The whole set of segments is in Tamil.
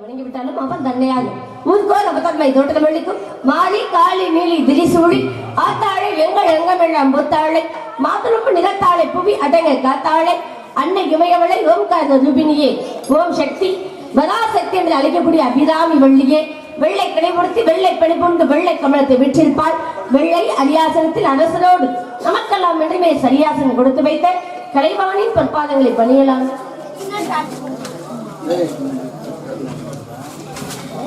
விட்டாலும் அவன் தன்னையாகும் முன்கோர் அவதன்மை தோட்டத்தில் வெள்ளிக்கும் மாலி காளி நீலி திரிசூடி ஆத்தாழை எங்கள் எங்கமெல்லாம் புத்தாழை மாதுளம்பு நிறத்தாழை புவி அடங்க காத்தாழை அன்னை இமயவளை ஓம்கார ரூபினியே ஓம் சக்தி பராசக்தி என்று அழைக்கக்கூடிய அபிராமி வள்ளியே வெள்ளை கிடைப்படுத்தி வெள்ளை பெணிபுண்டு வெள்ளை கமலத்தை விற்றிருப்பாள். வெள்ளை அரியாசனத்தில் அரசனோடு நமக்கெல்லாம் என்றுமே சரியாசனம் கொடுத்து வைத்த கலைவாணின் பொற்பாதங்களை பணியலாம்.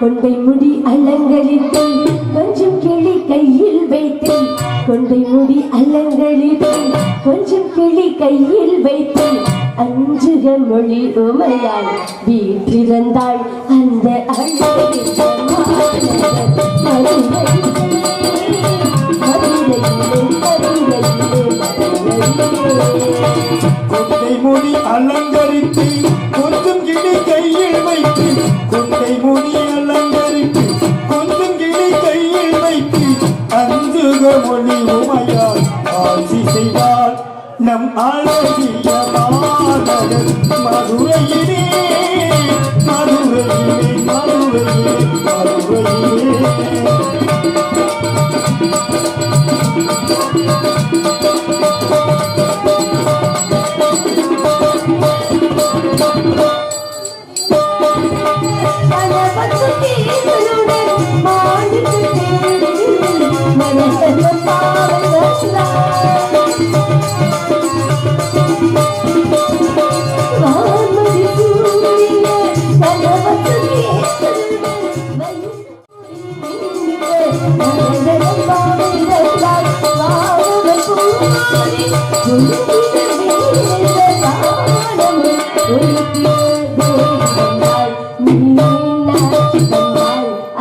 கொண்டை முடி அலங்கரித்தேன் கொஞ்சம் கிளி கையில் வைத்தேன். கொண்டை முடி அலங்கரித்தேன் கொஞ்சம் கிளி கையில் வைத்தேன். அஞ்சுக மொழி உமையாள் வீற்றிருந்தாள் அந்த அழகிய மொழி உமையால் ஆட்சி செய்வார் நம் அழகிய மாநகர் மதுரையிலே மதுரையிலே மதுரையிலே மதுரையிலே.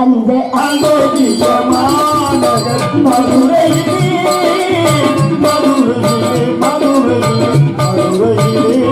அந்த அழகிய மாநகர் மதுரையிலே மதுரையிலே மதுரையிலே மதுரையிலே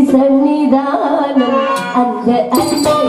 மீனாட்சி சன்னிதானம் அந்த மதுரையிலே